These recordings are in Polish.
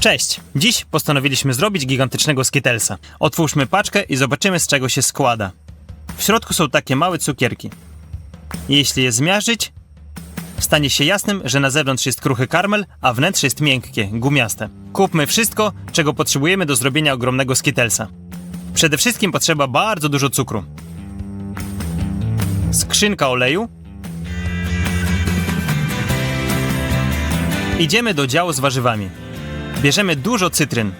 Cześć! Dziś postanowiliśmy zrobić gigantycznego skitelsa. Otwórzmy paczkę i zobaczymy z czego się składa. W środku są takie małe cukierki. Jeśli je zmiażdżyć, stanie się jasnym, że na zewnątrz jest kruchy karmel, a wnętrze jest miękkie, gumiaste. Kupmy wszystko, czego potrzebujemy do zrobienia ogromnego skitelsa. Przede wszystkim potrzeba bardzo dużo cukru. Skrzynka oleju. Idziemy do działu z warzywami. Bierzemy dużo cytryn.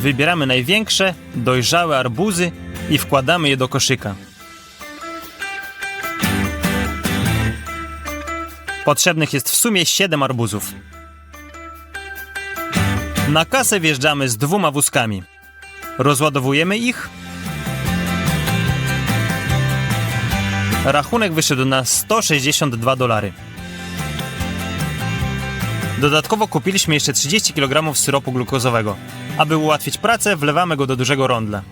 Wybieramy największe, dojrzałe arbuzy i wkładamy je do koszyka. Potrzebnych jest w sumie 7 arbuzów. Na kasę wjeżdżamy z dwoma wózkami. Rozładowujemy ich. Rachunek wyszedł na 162 dolary. Dodatkowo kupiliśmy jeszcze 30 kg syropu glukozowego. Aby ułatwić pracę, wlewamy go do dużego rondla.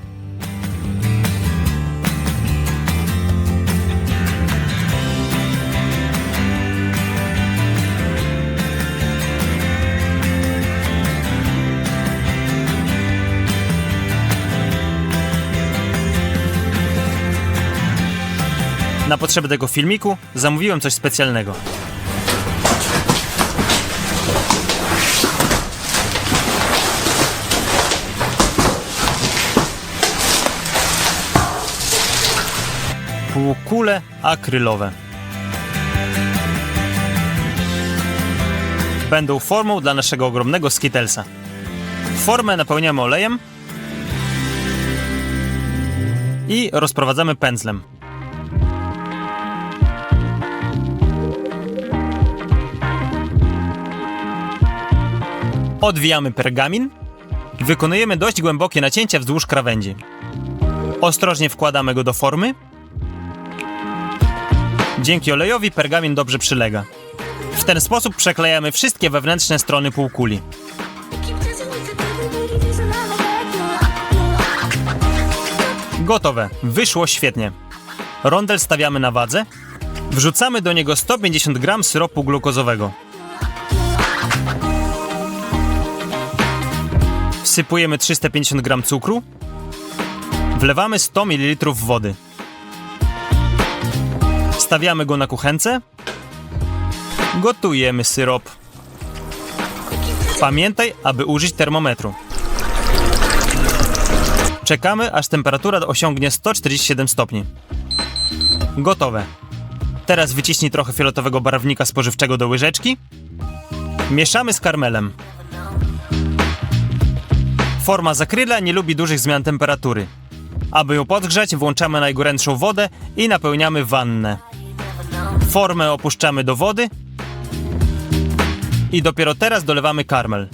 Na potrzeby tego filmiku zamówiłem coś specjalnego. Półkule akrylowe. Będą formą dla naszego ogromnego skitelsa. Formę napełniamy olejem i rozprowadzamy pędzlem. Odwijamy pergamin. Wykonujemy dość głębokie nacięcia wzdłuż krawędzi. Ostrożnie wkładamy go do formy Dzięki olejowi pergamin dobrze przylega. W ten sposób przeklejamy wszystkie wewnętrzne strony półkuli. Gotowe. Wyszło świetnie. Rondel stawiamy na wadze. Wrzucamy do niego 150 g syropu glukozowego. Wsypujemy 350 g cukru. Wlewamy 100 ml wody. Stawiamy go na kuchence. Gotujemy syrop. Pamiętaj, aby użyć termometru. Czekamy, aż temperatura osiągnie 147 stopni. Gotowe. Teraz wyciśnij trochę fioletowego barwnika spożywczego do łyżeczki. Mieszamy z karmelem. Forma zakryla nie lubi dużych zmian temperatury. Aby ją podgrzać, włączamy najgorętszą wodę i napełniamy wannę. Formę opuszczamy do wody i dopiero teraz dolewamy karmel.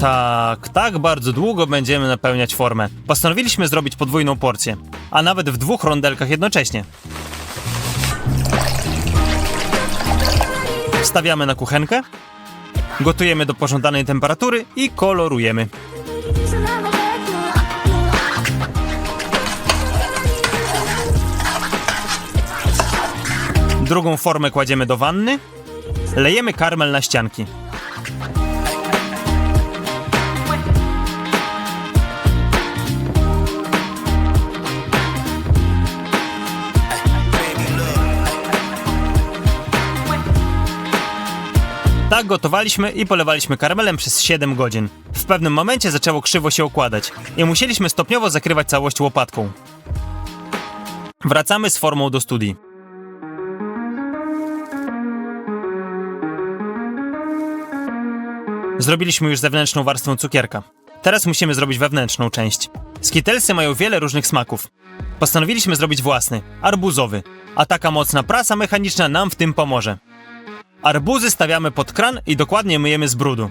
Tak, tak bardzo długo będziemy napełniać formę. Postanowiliśmy zrobić podwójną porcję, a nawet w dwóch rondelkach jednocześnie. Wstawiamy na kuchenkę, gotujemy do pożądanej temperatury i kolorujemy. Drugą formę kładziemy do wanny. Lejemy karmel na ścianki. Tak gotowaliśmy i polewaliśmy karmelem przez 7 godzin. W pewnym momencie zaczęło krzywo się układać i musieliśmy stopniowo zakrywać całość łopatką. Wracamy z formą do studii. Zrobiliśmy już zewnętrzną warstwę cukierka. Teraz musimy zrobić wewnętrzną część. Skittlesy mają wiele różnych smaków. Postanowiliśmy zrobić własny, arbuzowy, a taka mocna prasa mechaniczna nam w tym pomoże. Arbuzy stawiamy pod kran i dokładnie myjemy z brudu.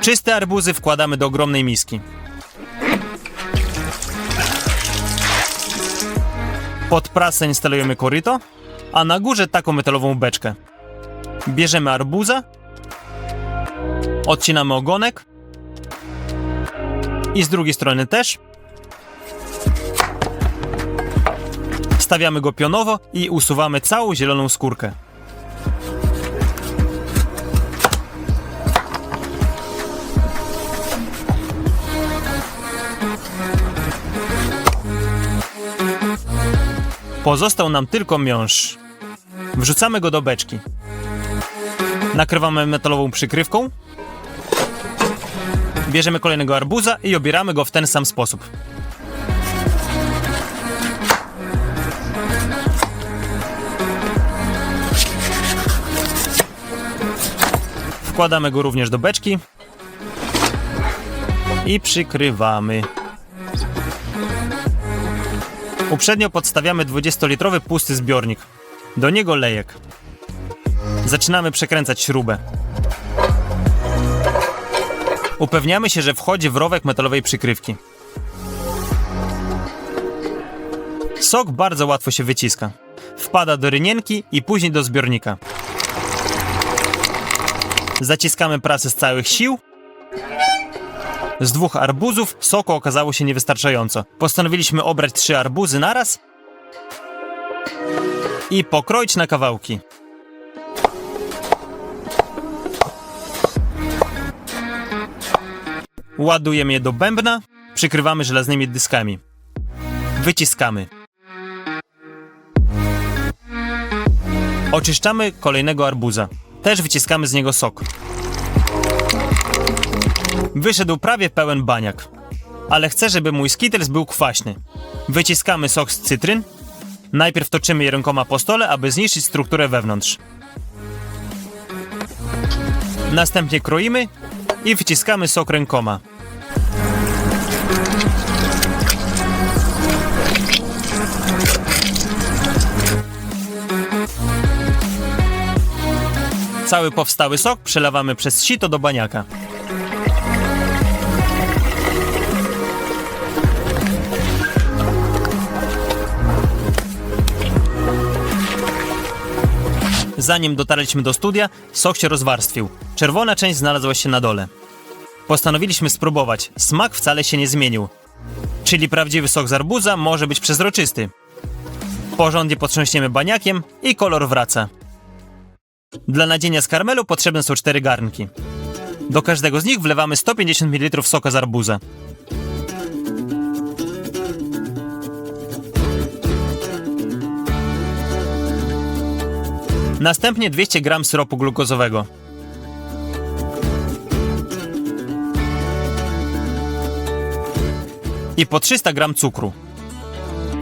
Czyste arbuzy wkładamy do ogromnej miski. Pod prasę instalujemy koryto, a na górze taką metalową beczkę. Bierzemy arbuza, odcinamy ogonek i z drugiej strony też. Zostawiamy go pionowo i usuwamy całą zieloną skórkę. Pozostał nam tylko miąższ. Wrzucamy go do beczki. Nakrywamy metalową przykrywką. Bierzemy kolejnego arbuza i obieramy go w ten sam sposób. Wkładamy go również do beczki i przykrywamy. Uprzednio podstawiamy 20-litrowy pusty zbiornik. Do niego lejek. Zaczynamy przekręcać śrubę. Upewniamy się, że wchodzi w rowek metalowej przykrywki. Sok bardzo łatwo się wyciska. Wpada do rynienki i później do zbiornika. Zaciskamy pracę z całych sił. Z dwóch arbuzów soku okazało się niewystarczająco. Postanowiliśmy obrać trzy arbuzy naraz i pokroić na kawałki. Ładujemy je do bębna, przykrywamy żelaznymi dyskami. Wyciskamy. Oczyszczamy kolejnego arbuza. Też wyciskamy z niego sok. Wyszedł prawie pełen baniak. Ale chcę, żeby mój skittles był kwaśny. Wyciskamy sok z cytryn. Najpierw toczymy je rękoma po stole, aby zniszczyć strukturę wewnątrz. Następnie kroimy i wyciskamy sok rękoma. Cały powstały sok przelewamy przez sito do baniaka. Zanim dotarliśmy do studia, sok się rozwarstwił. Czerwona część znalazła się na dole. Postanowiliśmy spróbować. Smak wcale się nie zmienił. Czyli prawdziwy sok z arbuza może być przezroczysty. Porządnie potrząśniemy baniakiem i kolor wraca. Dla nadzienia z karmelu potrzebne są cztery garnki. Do każdego z nich wlewamy 150 ml soka z arbuza. Następnie 200 g syropu glukozowego. I po 300 g cukru.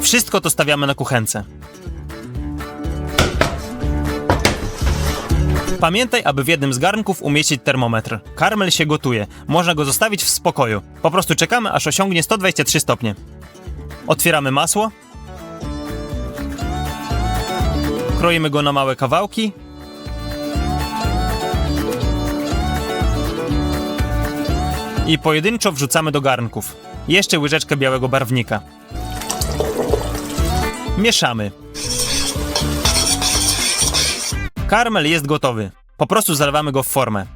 Wszystko to stawiamy na kuchence. Pamiętaj, aby w jednym z garnków umieścić termometr. Karmel się gotuje. Można go zostawić w spokoju. Po prostu czekamy, aż osiągnie 123 stopnie. Otwieramy masło. Kroimy go na małe kawałki. I pojedynczo wrzucamy do garnków. Jeszcze łyżeczkę białego barwnika. Mieszamy. Karmel jest gotowy. Po prostu zalewamy go w formę.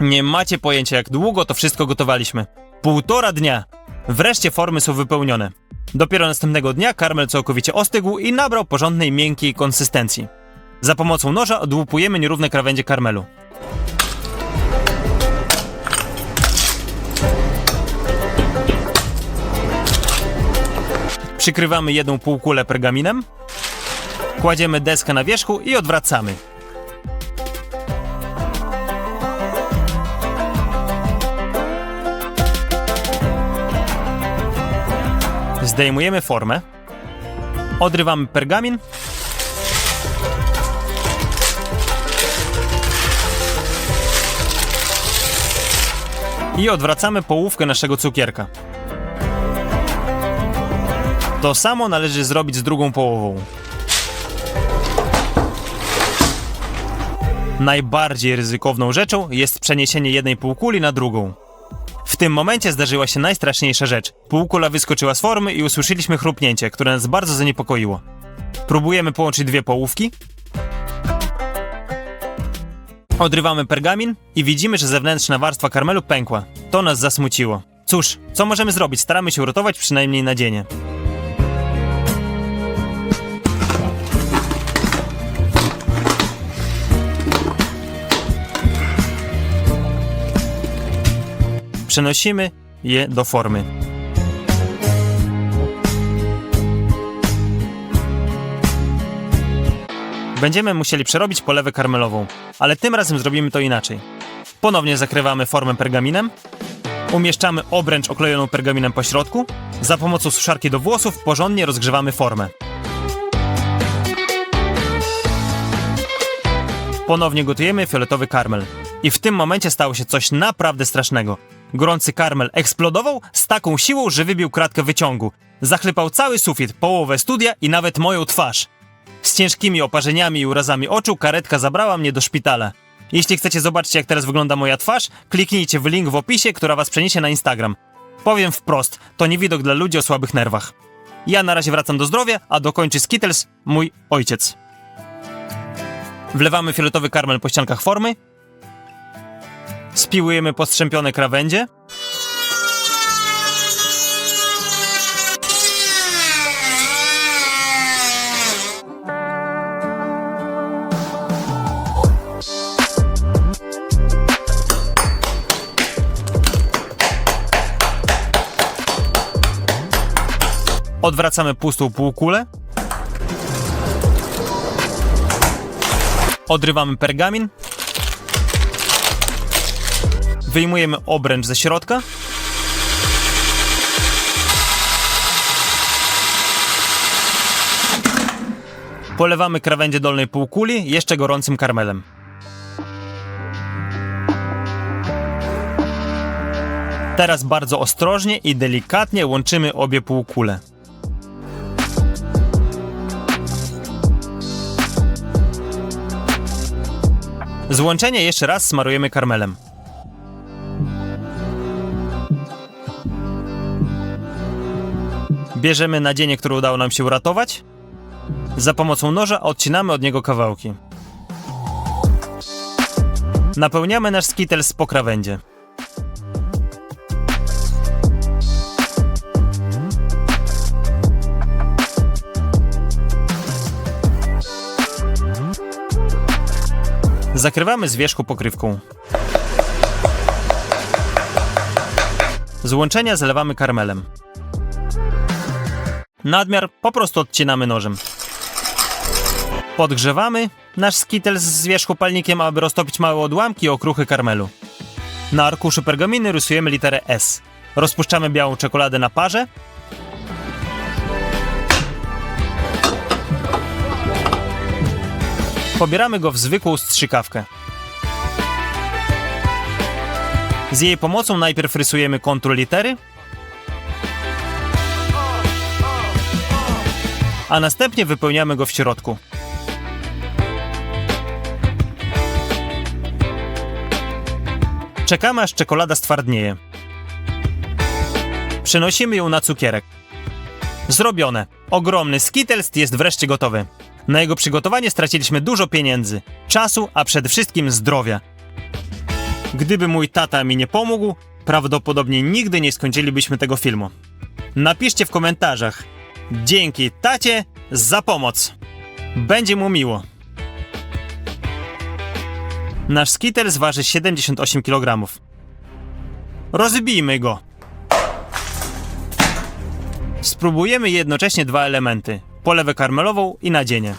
Nie macie pojęcia, jak długo to wszystko gotowaliśmy. Półtora dnia. Wreszcie formy są wypełnione. Dopiero następnego dnia karmel całkowicie ostygł i nabrał porządnej, miękkiej konsystencji. Za pomocą noża odłupujemy nierówne krawędzie karmelu. Przykrywamy jedną półkulę pergaminem. Kładziemy deskę na wierzchu i odwracamy. Zdejmujemy formę. Odrywamy pergamin. I odwracamy połówkę naszego cukierka. To samo należy zrobić z drugą połową. Najbardziej ryzykowną rzeczą jest przeniesienie jednej półkuli na drugą. W tym momencie zdarzyła się najstraszniejsza rzecz. Półkula wyskoczyła z formy i usłyszeliśmy chrupnięcie, które nas bardzo zaniepokoiło. Próbujemy połączyć dwie połówki. Odrywamy pergamin i widzimy, że zewnętrzna warstwa karmelu pękła. To nas zasmuciło. Cóż, co możemy zrobić? Staramy się uratować przynajmniej nadzienie. Przenosimy je do formy. Będziemy musieli przerobić polewę karmelową, ale tym razem zrobimy to inaczej. Ponownie zakrywamy formę pergaminem, umieszczamy obręcz oklejoną pergaminem po środku, za pomocą suszarki do włosów porządnie rozgrzewamy formę. Ponownie gotujemy fioletowy karmel. I w tym momencie stało się coś naprawdę strasznego. Gorący karmel eksplodował z taką siłą, że wybił kratkę wyciągu. Zachlypał cały sufit, połowę studia i nawet moją twarz. Z ciężkimi oparzeniami i urazami oczu karetka zabrała mnie do szpitala. Jeśli chcecie zobaczyć, jak teraz wygląda moja twarz, kliknijcie w link w opisie, która was przeniesie na Instagram. Powiem wprost, to nie widok dla ludzi o słabych nerwach. Ja na razie wracam do zdrowia, a dokończy Skittles mój ojciec. Wlewamy fioletowy karmel po ściankach formy. Spiłujemy postrzępione krawędzie. Odwracamy pustą półkulę. Odrywamy pergamin. Wyjmujemy obręcz ze środka. Polewamy krawędzie dolnej półkuli jeszcze gorącym karmelem. Teraz bardzo ostrożnie i delikatnie łączymy obie półkule. Złączenie jeszcze raz smarujemy karmelem. Bierzemy nadzienie, które udało nam się uratować. Za pomocą noża odcinamy od niego kawałki. Napełniamy nasz skittles po krawędzie. Zakrywamy z wierzchu pokrywką. Złączenia zalewamy karmelem. Nadmiar po prostu odcinamy nożem. Podgrzewamy nasz skittles z wierzchu palnikiem, aby roztopić małe odłamki i okruchy karmelu. Na arkuszu pergaminy rysujemy literę S. Rozpuszczamy białą czekoladę na parze. Pobieramy go w zwykłą strzykawkę. Z jej pomocą najpierw rysujemy kontur litery, a następnie wypełniamy go w środku. Czekamy aż czekolada stwardnieje. Przenosimy ją na cukierek. Zrobione. Ogromny Skittles jest wreszcie gotowy. Na jego przygotowanie straciliśmy dużo pieniędzy, czasu, a przede wszystkim zdrowia. Gdyby mój tata mi nie pomógł, prawdopodobnie nigdy nie skończylibyśmy tego filmu. Napiszcie w komentarzach. Dzięki tacie za pomoc. Będzie mu miło. Nasz skittles waży 78 kg. Rozbijmy go. Spróbujemy jednocześnie dwa elementy: polewę karmelową i nadzienie.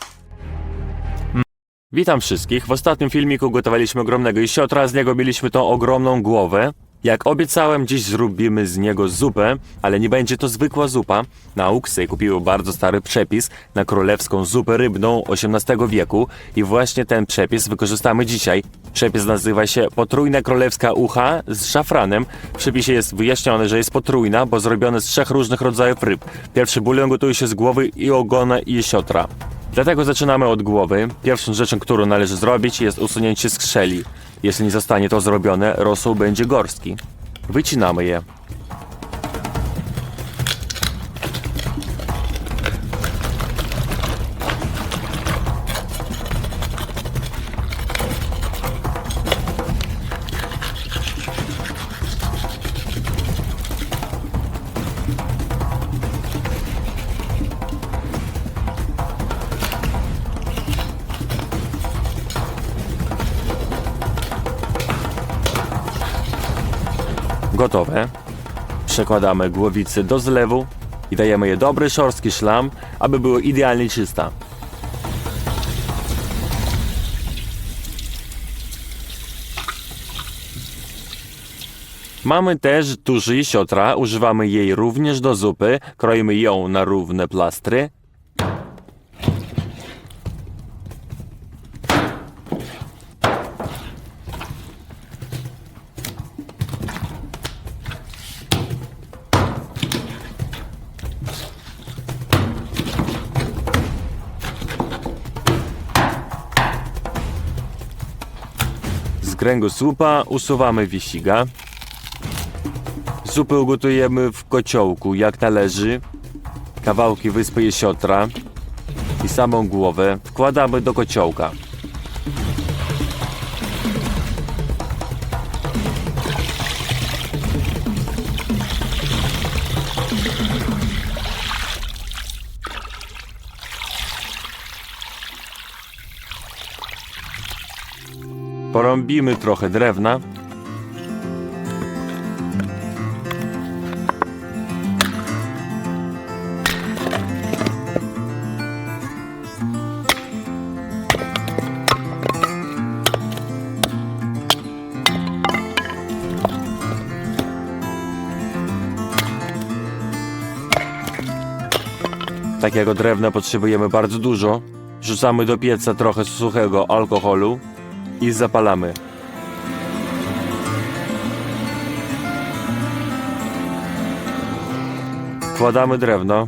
Witam wszystkich. W ostatnim filmiku gotowaliśmy ogromnego jesiotra, z niego mieliśmy tą ogromną głowę. Jak obiecałem, dziś zrobimy z niego zupę, ale nie będzie to zwykła zupa. Na Uksy kupiłem bardzo stary przepis na królewską zupę rybną XVIII wieku i właśnie ten przepis wykorzystamy dzisiaj. Przepis nazywa się potrójna królewska ucha z szafranem. W przepisie jest wyjaśnione, że jest potrójna, bo zrobione z trzech różnych rodzajów ryb. Pierwszy bulion gotuje się z głowy i ogona jesiotra. Dlatego zaczynamy od głowy. Pierwszą rzeczą, którą należy zrobić jest usunięcie skrzeli. Jeśli nie zostanie to zrobione, rosół będzie gorski. Wycinamy je. Gotowe. Przekładamy głowicy do zlewu i dajemy je dobry szorstki szlam, aby było idealnie czysta. Mamy też i siotra, używamy jej również do zupy, kroimy ją na równe plastry. Kręgosłupa usuwamy wisiga. Zupę ugotujemy w kociołku, jak należy. Kawałki wyspy jesiotra i samą głowę wkładamy do kociołka. Porąbimy trochę drewna. Takiego drewna potrzebujemy bardzo dużo. Rzucamy do pieca trochę suchego alkoholu i zapalamy. Wkładamy drewno.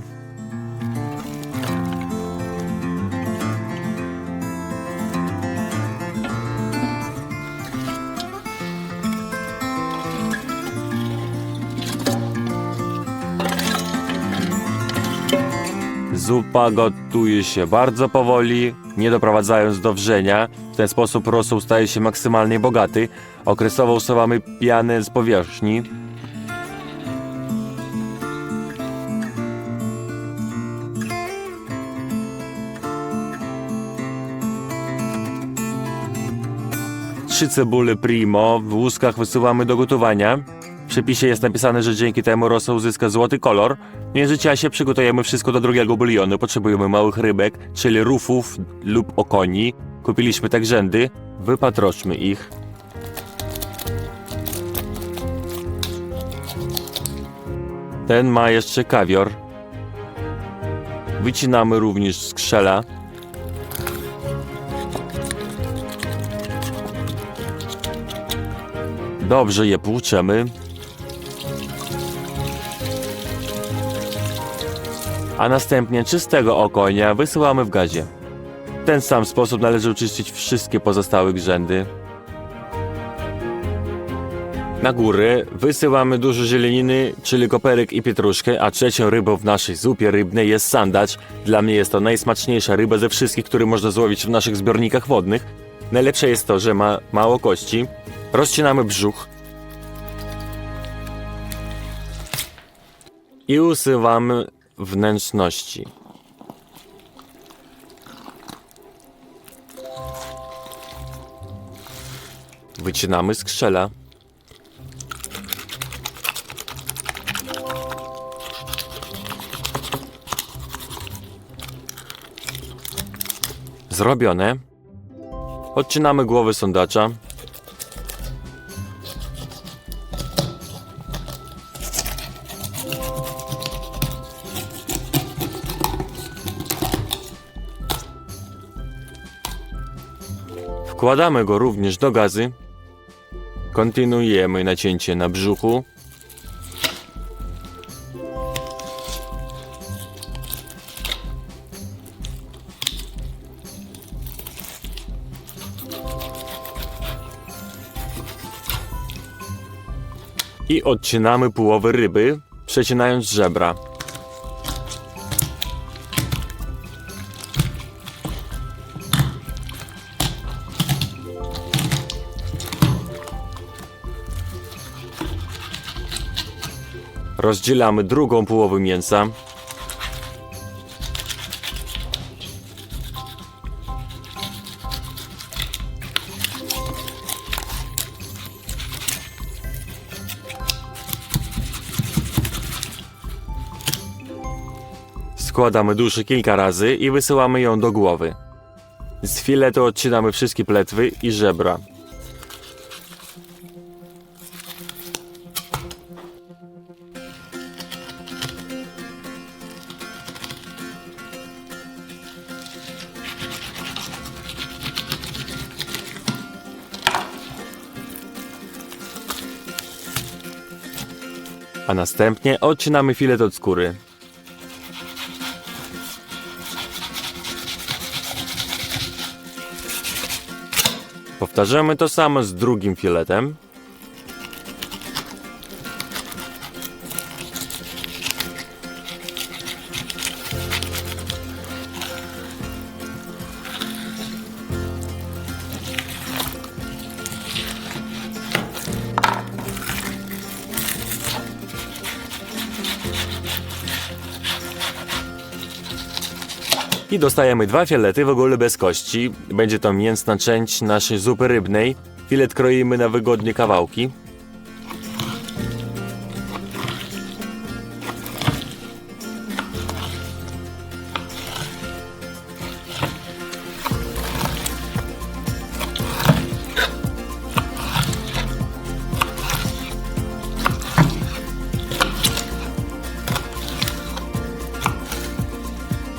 Zupa gotuje się bardzo powoli, nie doprowadzając do wrzenia. W ten sposób rosół staje się maksymalnie bogaty. Okresowo usuwamy pianę z powierzchni. Trzy cebule primo w łuskach wysuwamy do gotowania. W przepisie jest napisane, że dzięki temu rosół uzyska złoty kolor. W międzyczasie przygotujemy wszystko do drugiego bulionu. Potrzebujemy małych rybek, czyli rufów lub okoni. Kupiliśmy tak rzędy. Wypatroczmy ich. Ten ma jeszcze kawior. Wycinamy również skrzela. Dobrze je płuczemy. A następnie czystego okonia wysyłamy w gazie. Ten sam sposób należy oczyścić wszystkie pozostałe grzędy. Na górę wysyłamy dużo zieleniny, czyli koperek i pietruszkę, a trzecią rybą w naszej zupie rybnej jest sandacz. Dla mnie jest to najsmaczniejsza ryba ze wszystkich, które można złowić w naszych zbiornikach wodnych. Najlepsze jest to, że ma mało kości. Rozcinamy brzuch. I usuwamy wnętrzności. Wycinamy skrzela. Zrobione. Odcinamy głowę sondacza. Wkładamy go również do gazy. Kontynuujemy nacięcie na brzuchu. I odcinamy połowę ryby, przecinając żebra. Rozdzielamy drugą połowę mięsa. Składamy duszę kilka razy i wysyłamy ją do głowy. Z filetu odcinamy wszystkie pletwy i żebra. Następnie odcinamy filet od skóry. Powtarzamy to samo z drugim filetem. I dostajemy dwa filety w ogóle bez kości. Będzie to mięsna część naszej zupy rybnej. Filet kroimy na wygodnie kawałki.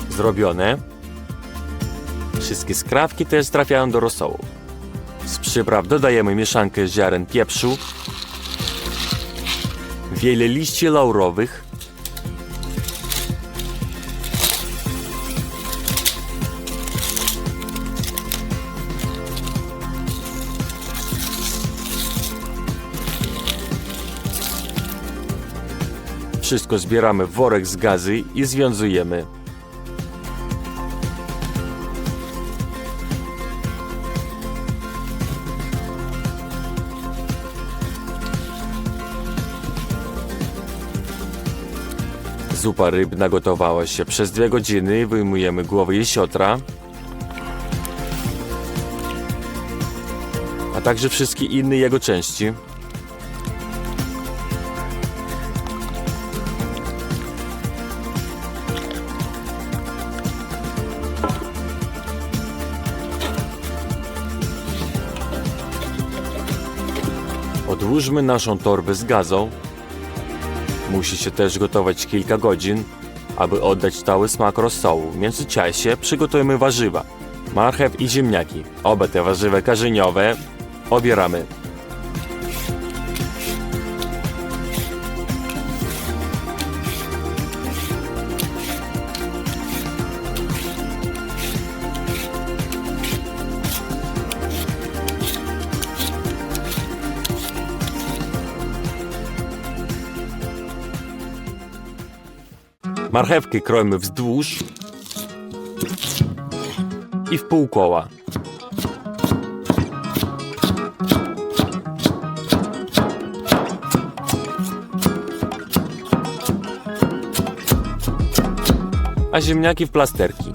Zrobione. Wszystkie skrawki też trafiają do rosołu. Z przypraw dodajemy mieszankę ziaren pieprzu, wiele liści laurowych, Wszystko zbieramy w worek z gazy i związujemy. Zupa rybna gotowała się przez dwie godziny. Wyjmujemy głowę jesiotra. A także wszystkie inne jego części. Odłóżmy naszą torbę z gazą Musi się też gotować kilka godzin, aby oddać cały smak rosołu. W międzyczasie przygotujemy warzywa. Marchew i ziemniaki. Oba te warzywa karzeniowe obieramy. Marchewki kroimy wzdłuż i w pół koła. A ziemniaki w plasterki.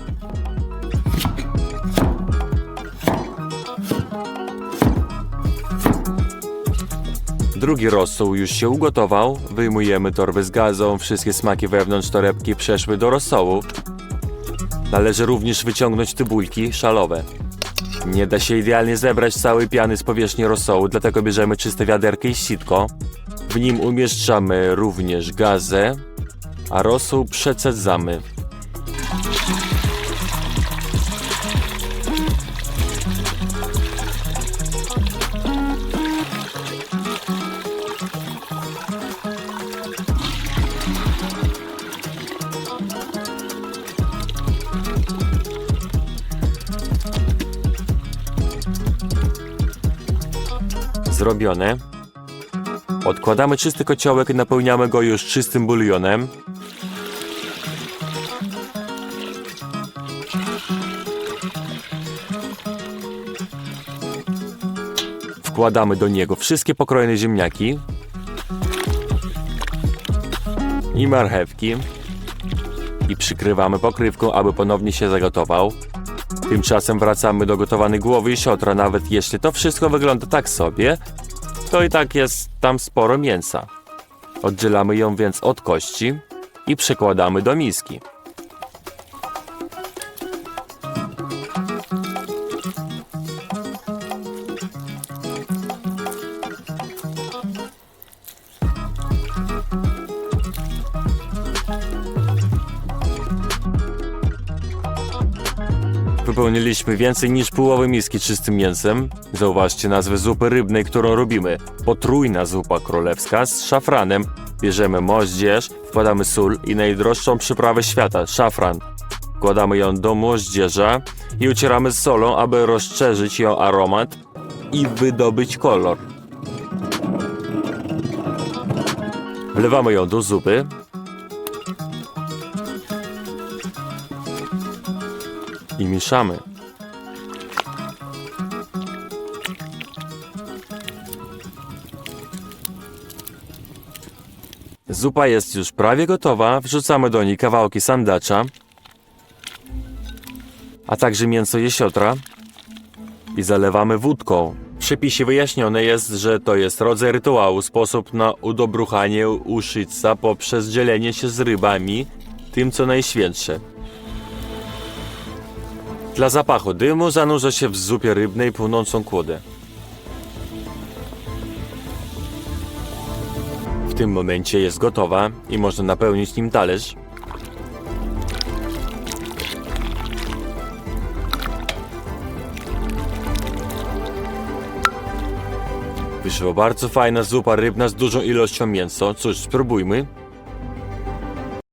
Drugi rosół już się ugotował. Wyjmujemy torbę z gazą. Wszystkie smaki wewnątrz torebki przeszły do rosołu. Należy również wyciągnąć cebulki szalowe. Nie da się idealnie zebrać całej piany z powierzchni rosołu, dlatego bierzemy czyste wiaderko i sitko. W nim umieszczamy również gazę, a rosół przecedzamy. Zrobione. Odkładamy czysty kociołek i napełniamy go już czystym bulionem. Wkładamy do niego wszystkie pokrojone ziemniaki i marchewki i przykrywamy pokrywką, aby ponownie się zagotował. Tymczasem wracamy do gotowanej głowy i siotra, nawet jeśli to wszystko wygląda tak sobie, to i tak jest tam sporo mięsa. Oddzielamy ją więc od kości i przekładamy do miski. Wypełniliśmy więcej niż połowę miski czystym mięsem. Zauważcie nazwę zupy rybnej, którą robimy. Potrójna zupa królewska z szafranem. Bierzemy moździerz, wkładamy sól i najdroższą przyprawę świata, szafran. Wkładamy ją do moździerza i ucieramy z solą, aby rozszerzyć ją aromat i wydobyć kolor. Wlewamy ją do zupy. I mieszamy. Zupa jest już prawie gotowa. Wrzucamy do niej kawałki sandacza, a także mięso jesiotra i zalewamy wódką. W przepisie wyjaśnione jest, że to jest rodzaj rytuału, sposób na udobruchanie uszyca poprzez dzielenie się z rybami, tym co najświętsze. Dla zapachu dymu zanurza się w zupie rybnej płynącą kłodę. W tym momencie jest gotowa i można napełnić nim talerz. Wyszła bardzo fajna zupa rybna z dużą ilością mięsa. Cóż, spróbujmy.